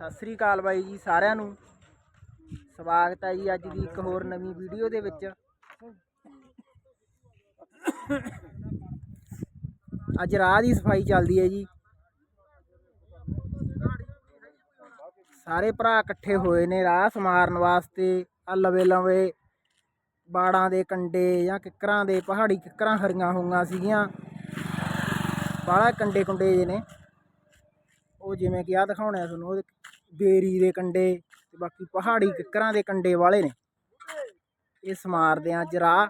ਸਤਿ ਸ੍ਰੀ ਅਕਾਲ ਬਾਈ ਜੀ ਸਾਰਿਆਂ ਨੂੰ। ਸਵਾਗਤ ਹੈ ਜੀ ਅੱਜ ਦੀ ਇੱਕ ਹੋਰ ਨਵੀਂ ਵੀਡੀਓ ਦੇ ਵਿੱਚ। ਅੱਜ ਰਾਹ ਦੀ ਸਫ਼ਾਈ ਚੱਲਦੀ ਹੈ ਜੀ। ਸਾਰੇ ਭਰਾ ਇਕੱਠੇ ਹੋਏ ਨੇ ਰਾਹ ਸਮਾਰਨ ਵਾਸਤੇ ਆ ਲਵੇ ਲਵੇ ਬਾੜਾਂ ਦੇ ਕੰਡੇ ਜਾਂ ਕਿੱਕਰਾਂ ਦੇ, ਪਹਾੜੀ ਕਿੱਕਰਾਂ ਹਰੀਆਂ ਹੋਈਆਂ ਸੀਗੀਆਂ। ਬਾਹਲਾ ਕੰਡੇ ਕੁੰਡੇ ਜੇ ਨੇ। ਉਹ ਜਿਵੇਂ ਕਿ ਆ ਦਿਖਾਉਣੇ ਆ ਤੁਹਾਨੂੰ ਉਹਦੇ ਬੇਰੀ ਦੇ ਕੰਡੇ ਤੇ ਬਾਕੀ ਪਹਾੜੀ ਕਿੱਕਰਾਂ ਦੇ ਕੰਡੇ ਵਾਲੇ ਨੇ। ਇਹ ਸਮਾਰਦੇ ਆ ਅੱਜ ਰਾਹ।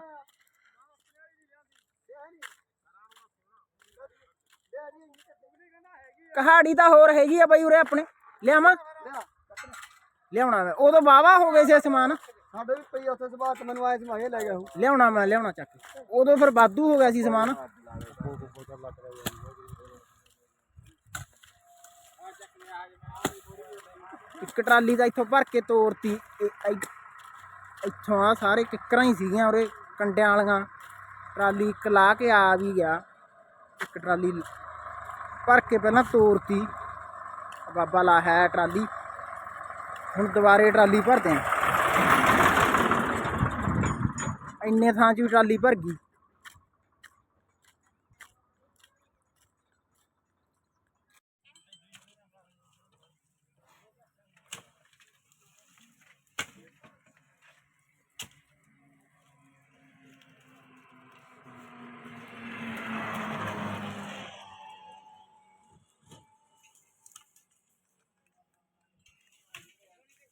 ਕਹਾੜੀ ਤਾਂ ਹੋਰ ਹੈਗੀ ਆ ਬਾਈ ਉਰੇ ਆਪਣੇ। ਲਿਆਵਾਂ? ਲਿਆਉਣਾ ਮੈਂ। ਉਦੋਂ ਵਾਵਾ ਹੋ ਗਏ ਸੀ ਸਮਾਨ। ਹਾਂ ਬਈ ਪਈ ਉੱਥੇ ਸਵਾਤ ਤੇ ਮੈਨੂੰ ਆਇਆ ਸੀ ਮੈਂ ਇਹ ਲੈ ਗਿਆ ਹੂੰ ਲਿਆਉਣਾ ਮੈਂ ਲਿਆਉਣਾ ਚੱਕ। ਉਦੋਂ ਫਿਰ ਵਾਧੂ ਹੋ ਗਿਆ ਸੀ ਸਮਾਨ। ਇੱਕ ਟਰਾਲੀ ਤਾਂ ਇੱਥੋਂ ਭਰ ਕੇ ਤੋਰਤੀ। ਇਹ ਇ- ਇੱਥੋਂ ਆ ਸਾਰੇ ਕਿੱਕਰਾਂ ਹੀ ਸੀਗੀਆਂ ਉਰੇ, ਕੰਡਿਆਂ ਵਾਲੀਆਂ। ਟਰਾਲੀ ਇੱਕ ਲਾ ਕੇ ਆ ਵੀ ਗਿਆ। ਇੱਕ ਟਰਾਲੀ ਭਰ ਕੇ ਪਹਿਲਾਂ ਤੋਰਤੀ। ਬਾਬਾ ਲਾ ਹੈ ਟਰਾਲੀ। ਹੁਣ ਦੁਬਾਰੇ ਟਰਾਲੀ ਭਰਦੇ ਆ। ਇੰਨੇ ਥਾਂ 'ਚ ਵੀ ਟਰਾਲੀ ਭਰ ਗਈ।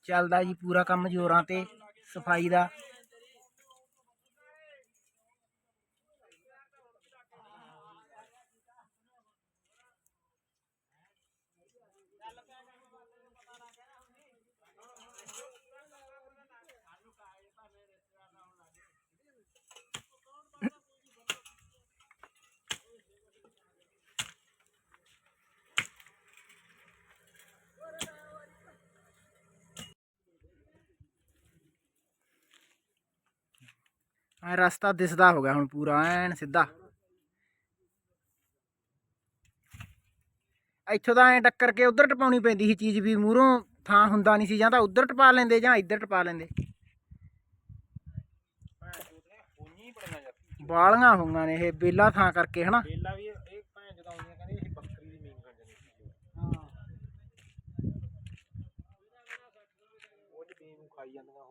ਚੱਲਦਾ ਜੀ ਪੂਰਾ ਕੰਮ ਜ਼ੋਰਾਂ ਤੇ ਸਫ਼ਾਈ ਦਾ। ਐ ਰਸਤਾ ਦਿਸਦਾ ਹੋ ਗਿਆ ਹੁਣ ਪੂਰਾ ਐਨ ਸਿੱਧਾ। ਇੱਥੋਂ ਤਾਂ ਐ ਟੱਕਰ ਕੇ ਉਧਰ ਟਪਾਉਣੀ ਪੈਂਦੀ ਸੀ ਚੀਜ਼ ਵੀ ਮੂਹਰੋਂ ਥਾਂ ਹੁੰਦਾ ਨਹੀਂ ਸੀ ਜਾਂ ਤਾਂ ਉਧਰ ਟਪਾ ਲੈਂਦੇ ਜਾਂ ਇੱਧਰ ਟਪਾ ਲੈਂਦੇ। ਬਾਲੀਆਂ ਹੋਈਆਂ ਨੇ ਇਹ ਬੇਲਾ ਥਾਂ ਕਰਕੇ ਹਨਾ? ਬੇਲਾ ਵੀ ਇਹ ਭੈਣ ਜਦਾ ਆਉਂਦੀਆਂ ਕਹਿੰਦੇ ਇਹ ਬੱਕਰੀ ਦੀ ਮੀਨ ਕਰ ਜਾਂਦੀ ਹਾਂ। ਉਹ ਜੀ ਨੂੰ ਖਾਈ ਜਾਂਦੀਆਂ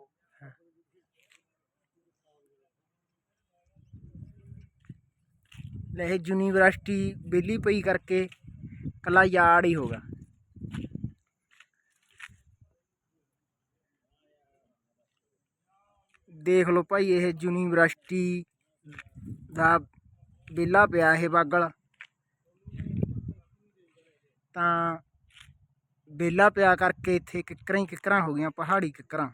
ਉਹ ਲੈ ਇਹ ਯੂਨੀਵਰਸਿਟੀ ਬੇਲੀ ਪਈ ਕਰਕੇ ਕੱਲਾ ਯਾਰਡ ਹੀ ਹੋਗਾ ਦੇਖ ਲਓ ਭਾਈ, ਇਹ ਯੂਨੀਵਰਸਿਟੀ ਦਾ ਬੇਲਾ ਪਿਆ ਇਹ ਬਾਗਲ। ਤਾਂ ਬੇਲਾ ਪਿਆ ਕਰਕੇ ਇੱਥੇ ਕਿੱਕਰਾਂ ਹੀ ਕਿੱਕਰਾਂ ਹੋ ਗਈਆਂ, ਪਹਾੜੀ ਕਿੱਕਰਾਂ।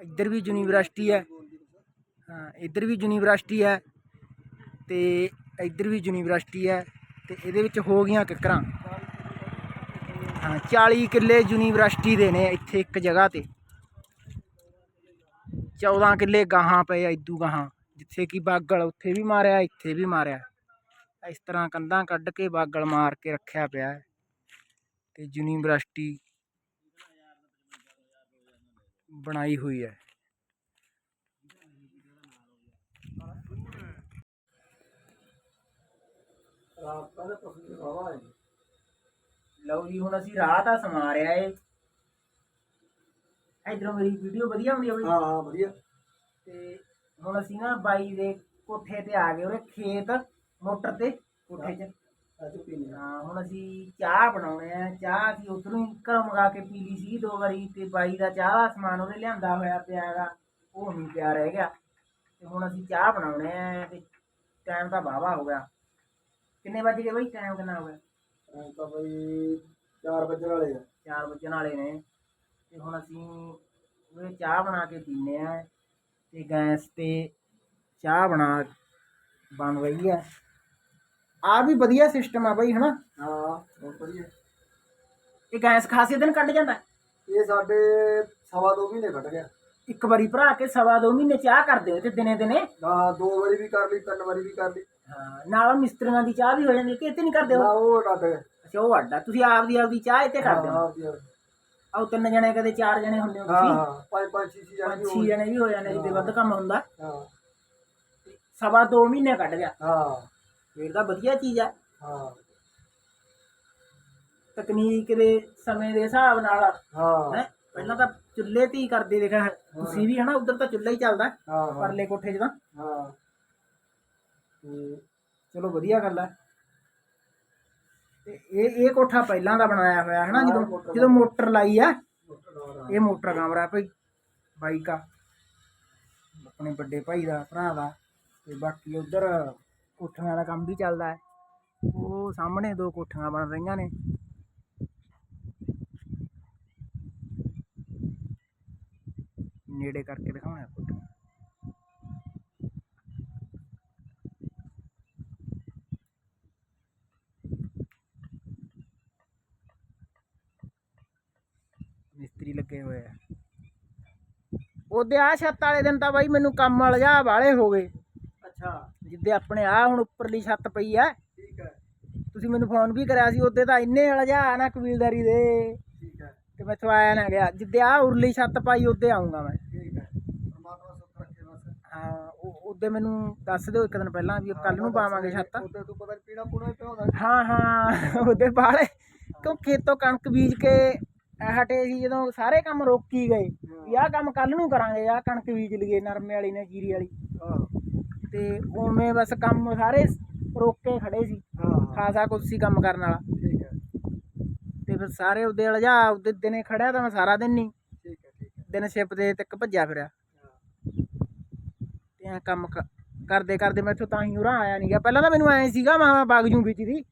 ਇੱਧਰ ਵੀ ਯੂਨੀਵਰਸਿਟੀ ਹੈ ਹਾਂ। ਇੱਧਰ ਵੀ ਯੂਨੀਵਰਸਿਟੀ ਹੈ ਤੇ ਇੱਧਰ ਵੀ ਯੂਨੀਵਰਸਿਟੀ ਹੈ ਤੇ ਇਹਦੇ ਵਿੱਚ ਹੋ ਗਈਆਂ ਕਿੱਕਰਾਂ। ਹਾਂ 40 ਕਿੱਲੇ ਯੂਨੀਵਰਸਿਟੀ ਦੇ ਨੇ ਇੱਥੇ ਇੱਕ ਜਗ੍ਹਾ ਤੇ। 14 ਕਿੱਲੇ ਗਾਹਾਂ ਪਏ ਆ ਗਾਹਾਂ, ਜਿੱਥੇ ਕਿ ਬਾਗਲ ਉੱਥੇ ਵੀ ਮਾਰਿਆ, ਇੱਥੇ ਵੀ ਮਾਰਿਆ। ਇਸ ਤਰ੍ਹਾਂ ਕੰਧਾਂ ਕੱਢ ਕੇ ਬਾਗਲ ਮਾਰ ਕੇ ਰੱਖਿਆ ਪਿਆ ਹੈ ਤੇ ਯੂਨੀਵਰਸਿਟੀ ਬਣਾਈ ਹੋਈ ਹੈ ਰਾਤ ਦਾ ਪਸੰਦ ਵਾਵਾ ਹੈ ਲਓ ਜੀ ਹੁਣ ਅਸੀਂ ਰਾਹ ਤਾਂ ਸਮਾਰਿਆ ਏ ਇਧਰੋਂ ਮੇਰੀ ਵੀਡੀਓ ਵਧੀਆ ਹੁੰਦੀ ਆ ਬਈ। ਹਾਂ ਹਾਂ ਵਧੀਆ। ਤੇ ਹੁਣ ਅਸੀਂ ਨਾ ਬਾਈ ਦੇ ਕੋਠੇ ਤੇ ਆ ਗਏ ਉਹਦੇ ਖੇਤ ਮੋਟਰ ਤੇ ਕੋਠੇ 'ਚ। ਅੱਜ ਪੀਨੇ ਹਾਂ ਹੁਣ ਅਸੀਂ ਚਾਹ ਬਣਾਉਣੇ ਆ। ਚਾਹ ਅਸੀਂ ਉਧਰੋਂ ਹੀ ਘਰੋਂ ਮੰਗਾ ਕੇ ਪੀ ਲਈ ਸੀ ਦੋ ਵਾਰੀ ਤੇ ਬਾਈ ਦਾ ਚਾਹ ਦਾ ਸਮਾਨ ਉਹਦੇ ਲਿਆਂਦਾ ਹੋਇਆ ਪਿਆ ਹੈਗਾ ਉਹ ਨਹੀਂ ਪਿਆ ਰਹਿ ਗਿਆ। ਤੇ ਹੁਣ ਅਸੀਂ ਚਾਹ ਬਣਾਉਣੇ ਆ ਤੇ ਟਾਈਮ ਤਾਂ ਵਾਹਵਾ ਹੋ ਗਿਆ। ਕਿੰਨੇ ਵੱਜ ਗਏ ਬਈ? ਟਾਈਮ ਕਿੰਨਾ ਹੋ ਗਿਆ? ਐਂ ਤਾਂ ਬਈ 4 ਵਜੇ ਵਾਲੇ ਆ। 4 ਵੱਜਣ ਵਾਲੇ ਨੇ। ਤੇ ਹੁਣ ਅਸੀਂ ਉਹ ਚਾਹ ਬਣਾ ਕੇ ਪੀਨੇ ਆ ਤੇ ਗੈਸ ਤੇ ਚਾਹ ਬਣਾ ਬਣ ਰਹੀ ਹੈ ਆ ਵੀ ਵਧੀਆ ਸਿਸਟਮ ਆ ਬਈ ਹਨਾ? ਹਾਂ ਬਹੁਤ ਵਧੀਆ। ਇਹ ਗੈਸ ਖਾਸੇ ਦਿਨ ਕੱਢ ਜਾਂਦਾ। ਇਹ ਸਾਡੇ ਸਵਾ ਦੋ ਮਹੀਨੇ ਕੱਢ ਗਿਆ। ਇੱਕ ਵਾਰੀ ਭਰਾ ਕੇ ਸਵਾ ਦੋ ਮਹੀਨੇ ਚਾਹ ਕਰਦੇ ਹੋ ਤੇ ਦਿਨੇ ਦਿਨੇ? ਹਾਂ ਦੋ ਵਾਰੀ ਵੀ ਕਰ ਲਈ ਤਿੰਨ ਵਾਰੀ ਵੀ ਕਰ ਲਈ। ਹਾਂ ਨਾਲ ਮਿਸਤਰੀਆਂ ਦੀ ਚਾਹ ਵੀ ਹੋ ਜਾਂਦੀ ਕਿ ਇੱਥੇ ਨਹੀਂ ਕਰਦੇ ਨਾ ਹੋ ਉਹ ਕਰਦੇ ਅੱਛਾ ਉਹ ਅੱਡਾ ਤੁਸੀਂ ਆਪਦੀ ਆਪਦੀ ਚਾਹ ਇੱਥੇ ਕਰਦੇ ਹੋ? ਹਾਂ ਆਓ ਤਿੰਨ ਜਣੇ ਕਦੇ ਚਾਰ ਜਣੇ ਹੁੰਦੇ ਹੋ ਹਾਂ ਤੁਸੀਂ? ਹਾਂ ਪੰਜ ਪੰਜ ਛੇ ਛੇ ਜਾਣੇ ਪੰਜ ਛੇ ਜਣੇ ਵੀ ਹੋ ਜਾਂਦੇ ਜਿੱਦੇ ਵੱਧ ਕੰਮ ਹੁੰਦਾ। ਹਾਂ। ਸਵਾ ਦੋ ਮਹੀਨੇ ਕੱਢ ਗਿਆ। ਹਾਂ। ਫੇਰ ਤਾਂ ਵਧੀਆ ਚੀਜ਼ ਆ। ਹਾਂ। ਤਕਨੀਕ ਦੇ ਸਮੇਂ ਦੇ ਹਿਸਾਬ ਨਾਲ ਹਾਂ। ਹੈ? ਪਹਿਲਾਂ ਤਾਂ ਚੁੱਲ੍ਹੇ ਤੇ ਹੀ ਕਰਦੇ ਦੇਖਾ ਤੁਸੀਂ ਵੀ ਹਨਾ ਉਧਰ ਤਾਂ ਚੁੱਲ੍ਹਾ ਹੀ ਚੱਲਦਾ। ਹਾਂ ਹਾਂ। ਪਰਲੇ ਕੋਠੇ 'ਚ ਤਾਂ। ਹਾਂ। ਤੇ ਚਲੋ ਵਧੀਆ ਗੱਲ ਹੈ ਤੇ ਇਹ ਇਹ ਕੋਠਾ ਪਹਿਲਾਂ ਦਾ ਬਣਾਇਆ ਹੋਇਆ ਹੈ ਨਾ ਜਦੋਂ ਜਦੋਂ ਮੋਟਰ ਲਾਈ ਆ। ਇਹ ਮੋਟਰ ਕਮਰਾ ਭਾਈ ਬਾਈ ਕਾ ਆਪਣੇ ਵੱਡੇ ਭਾਈ ਦਾ ਭਰਾ ਦਾ। ਤੇ ਬਾਕੀ ਉਧਰ ਕੋਠੀਆਂ ਦਾ ਕੰਮ ਵੀ ਚੱਲਦਾ ਹੈ। ਉਹ ਸਾਹਮਣੇ ਦੋ ਕੋਠੀਆਂ ਬਣ ਰਹੀਆਂ ਨੇ। ਨੇੜੇ ਕਰਕੇ ਦਿਖਾਉਣਾ ਕੋਠੀਆਂ ਲੱਗੇ ਹੋਏ ਆ। ਉਹਦੇ ਆ ਛੱਤ ਵਾਲੇ ਦਿਨ ਤਾਂ ਬਾਈ ਮੈਨੂੰ ਕੰਮ ਵਾਲ ਜਾ ਵਾਲੇ ਹੋ ਗਏ। ਅੱਛਾ। ਜਿੱਦੇ ਆਪਣੇ ਆ ਹੁਣ ਉੱਪਰਲੀ ਛੱਤ ਪਈ ਆ। ਠੀਕ ਹੈ। ਤੁਸੀਂ ਮੈਨੂੰ ਫੋਨ ਵੀ ਕਰਿਆ ਸੀ ਉਹਦੇ ਤਾਂ ਇੰਨੇ ਵਾਲਾ ਜਾ ਨਾ ਕਬੀਲਦਾਰੀ ਦੇ। ਠੀਕ ਹੈ। ਤੇ ਮੈਥੋਂ ਆਇਆ ਨਾ ਗਿਆ। ਜਿੱਦੇ ਆ ਉਰਲੀ ਛੱਤ ਪਾਈ ਉਹਦੇ ਆਉਂਗਾ ਮੈਂ। ਠੀਕ ਹੈ। ਪਰਮਾਤਮਾ ਸੁਖ ਰੱਖੇ ਬਸ। ਹਾਂ ਉਹ- ਉਹਦੇ ਮੈਨੂੰ ਦੱਸ ਦਿਓ ਇੱਕ ਦਿਨ ਪਹਿਲਾਂ ਵੀ ਕੱਲ ਨੂੰ ਪਾਵਾਂਗੇ ਛੱਤ। ਉਹਦੇ ਤੂੰ ਪਤਾ ਪੀਣਾ ਪੂਣਾ ਹੀ ਪਿਆ ਹੁੰਦਾ ਹਾਂ ਹਾਂ ਉਹਦੇ ਬਾਲੇ ਕਿਉਂ ਖੇਤੋਂ ਕਣਕ ਬੀਜ ਕੇ ਹਟੇ ਸੀ ਜਦੋਂ ਸਾਰੇ ਕੰਮ ਰੋਕੀ ਗਏ। ਵੀ ਆਹ ਕੰਮ ਕੱਲ ਨੂੰ ਕਰਾਂਗੇ ਆਹ ਕਣਕ ਬੀਜ ਲਈਏ ਨਰਮੇ ਵਾਲੀ ਨੇ ਜੀਰੀ ਵਾਲੀ। ਹਾਂ। ਤੇ ਉਵੇਂ ਬਸ ਕੰਮ ਸਾਰੇ ਰੋਕੇ ਖੜੇ ਸੀ। ਖਾਸਾ ਕੁਛ ਸੀ ਕੰਮ ਕਰਨ ਵਾਲਾ। ਠੀਕ ਹੈ। ਤੇ ਫਿਰ ਸਾਰੇ ਉਹਦੇ ਅਲਜਾ ਉਹਦੇ ਦਿਨੇ ਖੜਿਆ ਤਾਂ ਮੈਂ ਸਾਰਾ ਦਿਨ ਨਹੀਂ ਠੀਕ ਹੈ ਠੀਕ ਹੈ। ਦਿਨ ਸ਼ਿਪ ਦੇ ਤੱਕ ਭੱਜਿਆ ਫਿਰਿਆ। ਤੇ ਐਂ ਕੰਮ ਕਰਦੇ ਕਰਦੇ ਮੈਥੋਂ ਤਾਂ ਹੀ ਉਰਾਂ ਆਇਆ ਨਹੀਂ ਗਿਆ ਪਹਿਲਾਂ ਤਾਂ ਮੈਨੂੰ ਐਂ ਸੀਗਾ ਮੈਂ ਬਾਗ ਜੂ ਵਿੱਚ ਦੀ।